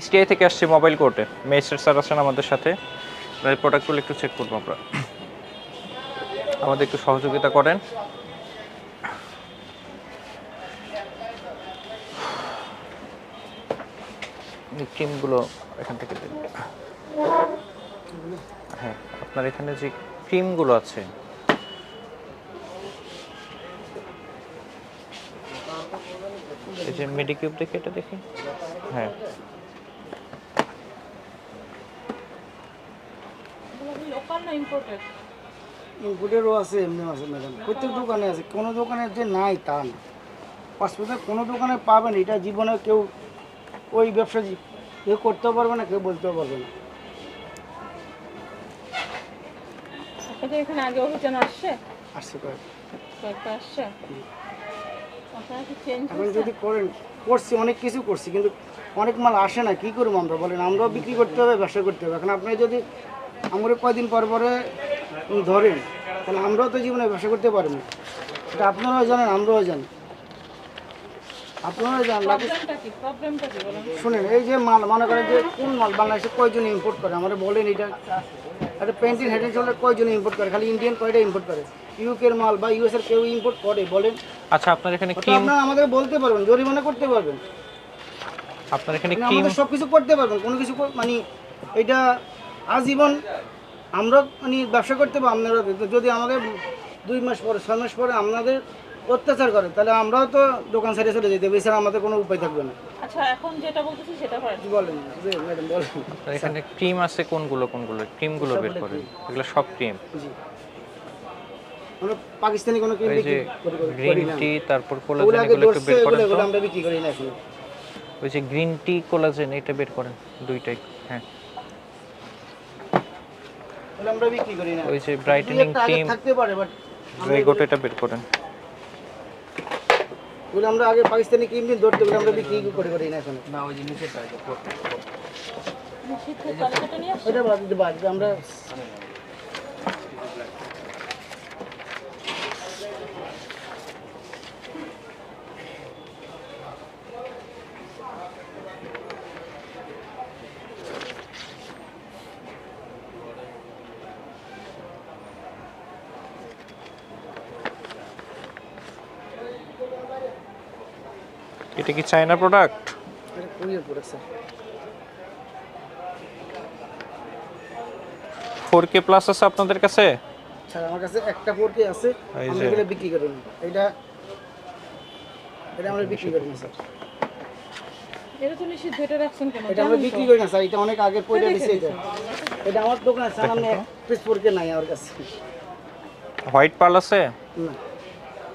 STI থেকে আসছে mobile কোর্টে মেজিস্ট্রেট স্যার আছেন আমাদের সাথে। প্রোডাক্টগুলো একটু চেক করব আমরা। আমাদের একটু সহযোগিতা করেন। ক্রিমগুলো এখান থেকে হ্যাঁ আপনার এখানে যে ক্রিমগুলো আছে। এই যে মেডিকিউব দেখে এটা দেখি। হ্যাঁ। না ইম্পোর্টেড ইনপুটেরও আছে এমনি আছে ম্যাডাম প্রত্যেক দোকানে আছে কোনো দোকানে যে নাই তা না। হসপিটাল কোনো দোকানে পাবেন এটা জীবনে কেউ ওই ব্যবসা কেউ করতেও পারবে না কেউ বলতেও পারবে না। আপনাদের এখানে আগে অভিযান আসছে? আসছে কয়েকটা আসছে? আপনারা কি চেঞ্জ এখন যদি করেন করছি অনেক কিছু করছি কিন্তু অনেক মাল আসে না কী করব আমরা? বলেন আমরাও বিক্রি করতে হবে ব্যবসা করতে হবে। এখন আপনি যদি আমরা কয়দিন পর পরে ধরেন তাহলে আমরাও তো জীবনে ব্যবসা করতে পারব। না এটা আপনারাও জানেন আমরাও জানি। আপনারা জানেন কি? কি শুনেন এই যে মাল মনে করেন যে কোন মাল বাংলাদেশে কয়জন ইম্পোর্ট করে? আমরা বলেন এটা। একটা পেন্টিং হেড চলে কয়জন ইম্পোর্ট করে? খালি ইন্ডিয়ান কয়টা ইম্পোর্ট করে? ইউকের মাল বা ইউএস এর কেউ ইম্পোর্ট করে? বলেন। আচ্ছা আপনার এখানে ক্রিম আপনারা আমাদের বলতে পারবেন জরিমানা করতে পারবেন। আপনার এখানে মানে ক্রিম আমাদের সব কিছু করতে পারবেন কোনো কিছু মানে এটা আজীবন আমরা মানে ব্যবসা করতে পারব আপনারা যদি আমাদের দুই মাস পরে ছয় মাস পরে আপনাদের অত্যাচার করে তাহলে আমরাও তো দোকান ছেড়ে চলে যেতে হবে এছাড়া আমাদের কোনো উপায় থাকবে না। আচ্ছা এখন যেটা বলতেছি সেটা বলেন জি ম্যাডাম বলেন। এখানে ক্রিম আছে কোনগুলো কোনগুলো? ক্রিমগুলো বের করেন। এগুলো সব ক্রিম? জি। আমরা পাকিস্তানি কোনো ক্রিম যে বিক্রি করি- করি- গ্রিন টি তারপর কোলাজেন এগুলো একটু বের করেন এগুলো আমরা বিক্রি করি না এখন। ওই যে গ্রিন টি কোলাজেন এটা বের করেন দুইটাই হ্যাঁ। আমরা বিক্রি করি না। ওই যে ব্রাইটেনিং আগে ক্রিম থাকতে পারে বাট রেগোট এটা বের করেন। ওগুলো আমরা আগে পাকিস্তানি ক্রিম দিন ধরতে ওগুলো আমরা বিক্রি করে করি না এখন। না ওই জিনিসটা আসছে ওইটা বাদ দিতে বাদ আমরা এটা কি চায়না প্রোডাক্ট এটা কুরিয়ার প্রোডাক্ট স্যার প্লাস আছে আপনাদের কাছে? স্যার আমার কাছে একটা ফোরকে আছে। আমরা এগুলো বিক্রি করি এটা এটা আমরা বিক্রি করি স্যার এটা তো নিষিদ্ধ এটা রাখছেন কেন? এটা আমরা বিক্রি করি না স্যার এটা অনেক আগে দিচ্ছে এটা এটা। আমার দোকানে স্যার আমি পিস ফোরকে নাই আমার কাছে। হোয়াইট পার্ল আছে? না।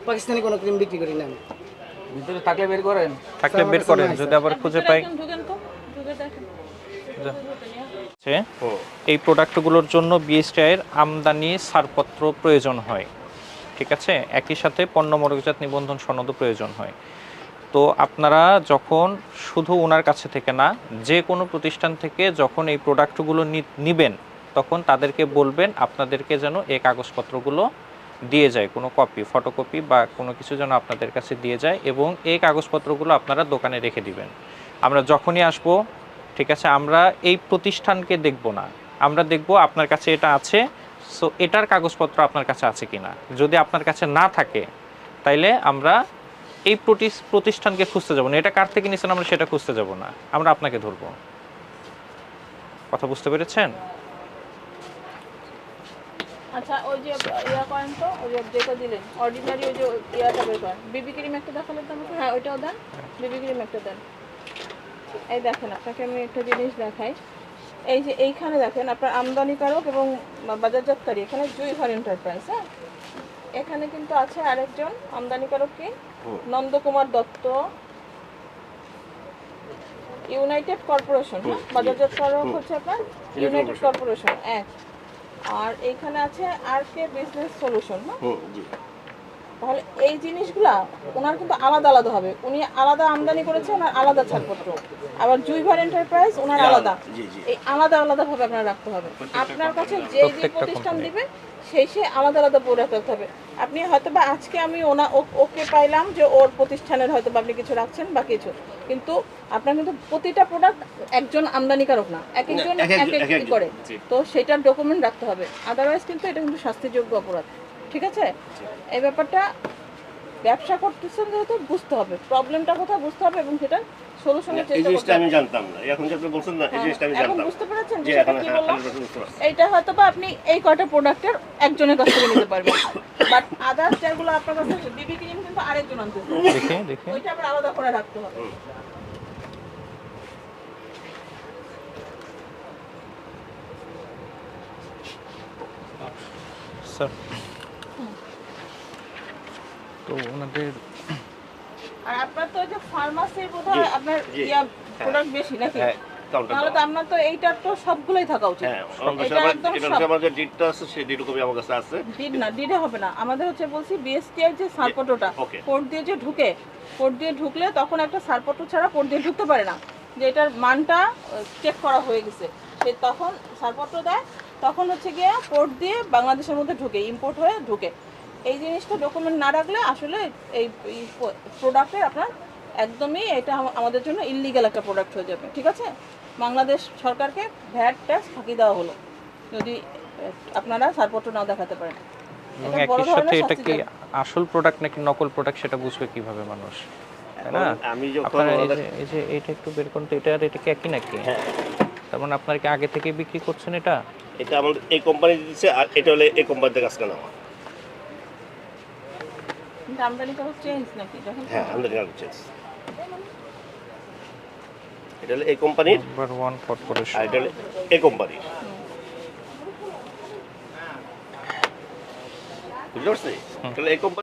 পাকিস্তানি কোনো ক্রিম বিক্রি করি না আমি। ভিতরে থাকলে বের করেন। থাকলে বের করেন যদি আবার খুঁজে পাই। এই প্রোডাক্টগুলোর জন্য বিএসটিআই এর আমদানি ছাড়পত্র প্রয়োজন হয়। ঠিক আছে? একই সাথে পণ্য মরকজাত নিবন্ধন সনদও প্রয়োজন হয়। তো আপনারা যখন শুধু ওনার কাছে থেকে না যে কোনো প্রতিষ্ঠান থেকে যখন এই প্রোডাক্টগুলো নিবেন তখন তাদেরকে বলবেন আপনাদেরকে যেন এই কাগজপত্রগুলো দিয়ে যায়, কোনো কপি ফটোকপি বা কোনো কিছু যেন আপনাদের কাছে দিয়ে যায় এবং এই কাগজপত্রগুলো আপনারা দোকানে রেখে দিবেন। আমরা যখনই আসব, ঠিক আছে, আমরা এই প্রতিষ্ঠানকে দেখব না। আমরা দেখব আপনার কাছে এটা আছে সো এটার কাগজপত্র আপনার কাছে আছে কিনা। যদি আপনার কাছে না থাকে, তাইলে আমরা এই প্রতিষ্ঠানকে খুঁজতে যাব না। এটা কার থেকে নিছেন আমরা সেটা খুঁজতে যাব না। আমরা আপনাকে ধরবো। কথা বুঝতে পেরেছেন? আচ্ছা ওই যে ইয়া করেন তো ওই যে যেটা দিলেন অর্ডিনারি ওই যে ইয়াটা বের করেন। বিবি ক্রিম একটা দেখালেন তো আমাকে? হ্যাঁ ওইটাও দেন। বিবি ক্রিম একটা দেন। এই দেখেন আপনাকে আমি একটা জিনিস দেখাই। এই যে এইখানে দেখেন আপনার আমদানিকারক এবং বাজারজাতকারী এখানে দুই ঘর এন্টারপ্রাইজ হ্যাঁ? এখানে কিন্তু আছে আরেকজন আমদানিকারক কি? নন্দকুমার দত্ত। ইউনাইটেড কর্পোরেশন হ্যাঁ? বাজারজাতকারক হচ্ছে আপনার ইউনাইটেড কর্পোরেশন এক। আর এইখানে আছে আর কে বিজনেস সলিউশন হ্যাঁ তাহলে এই জিনিসগুলা ওনার কিন্তু আলাদা আলাদা হবে। উনি আলাদা আমদানি করেছে ওনার আলাদা ছাড়পত্র। আবার জুইভার এন্টারপ্রাইজ ওনার আলাদা এই আলাদা আলাদা ভাবে আপনার রাখতে হবে। আপনার কাছে যে যে প্রতিষ্ঠান। দিবে সেই সে আলাদা আলাদা প্রোডাক্ট রাখতে হবে। আপনি হয়তো বা আজকে আমি ওনা ও- ওকে পাইলাম যে ওর প্রতিষ্ঠানের হয়তো বা আপনি কিছু রাখছেন বা কিছু। কিন্তু আপনার কিন্তু প্রতিটা প্রোডাক্ট একজন আমদানিকারক না। এক একজন এক এক করে? তো সেটার ডকুমেন্ট রাখতে হবে। আদারওয়াইজ কিন্তু এটা কিন্তু শাস্তিযোগ্য অপরাধ। ঠিক আছে? এই ব্যাপারটা ব্যবসা করতেছেন যেহেতু বুঝতে হবে প্রবলেমটা কোথায় বুঝতে হবে এবং সেটা সলিউশনের চেষ্টা করতে জিনিসটা হবে। আমি জানতাম না। এখন যে আপনি বলছেন না এই জিনিসটা আমি হ্যাঁ, জানতাম। বুঝতে পেরেছেন যে এখন কি হ্যাঁ, বললাম? 100% বুঝতে পারছি। এইটা হয়তো বা আপনি এই কয়টা প্রোডাক্টের একজনের কাছ থেকে নিতে পারবেন। বাট আদার্স যেগুলো আপনার কাছে বিবি ক্রিম কিন্তু আরেকজন আনতে। দেখে দেখে। ওইটা আবার আলাদা করে রাখতে হবে স্যার তো ওনাদের আর আপনার তো যে ফার্মাসির বোধহয় আপনার ইয়া হ্যাঁ। প্রোডাক্ট বেশি নাকি? হ্যাঁ তাহলে তো আপনার তো এইটার তো সবগুলোই থাকা উচিত। হ্যাঁ আমার এটা একদম সব। হচ্ছে ডিটটা আছে সেই ডিট কপি আমার কাছে আছে। ডিড না ডিডে হবে না। আমাদের হচ্ছে বলছি বিএসটিআই যে সারপটোটা. কোড দিয়ে যে ঢুকে কোড দিয়ে ঢুকলে তখন একটা সারপটো ছাড়া কোড দিয়ে ঢুকতে পারে না। যে এটার মানটা চেক করা হয়ে গেছে। সে তখন সারপত্র দেয় তখন হচ্ছে গিয়ে পোর্ট দিয়ে বাংলাদেশের মধ্যে ঢুকে ইম্পোর্ট হয়ে ঢুকে। এই জিনিসটা ডকুমেন্ট না রাখলে আসলে এই প্রোডাক্টের আপনার একদমই এটা আমাদের জন্য ইললিগাল একটা প্রোডাক্ট হয়ে যাবে ঠিক আছে? বাংলাদেশ সরকারকে ভ্যাট ট্যাক্স ফাঁকি দেওয়া হলো যদি আপনারা সারপত্র না দেখাতে পারেন। এটা একই সাথে এটা কি আসল প্রোডাক্ট নাকি নকল প্রোডাক্ট সেটা বুঝবে কীভাবে মানুষ? তাই না? আমি যখন আপনার এই যে এই একটু বের করুন তো এটা আর এটা কি একই নাকি? হ্যাঁ। তার মানে আপনার কি আগে থেকে বিক্রি করছেন এটা? এটা আমাদের এই কোম্পানি দিচ্ছে আর এটা হলে এই কোম্পানিতে কাজ কেনা আমার কিন্তু আমদানি করা চেঞ্জ নাকি? যখন হ্যাঁ আমাদের কাজ হচ্ছে এটা হলে এই কোম্পানির? নাম্বার ওয়ান কর্পোরেশন আর এটা হলে এই কোম্পানির। বুঝতে পারছি? এই কোম্পানি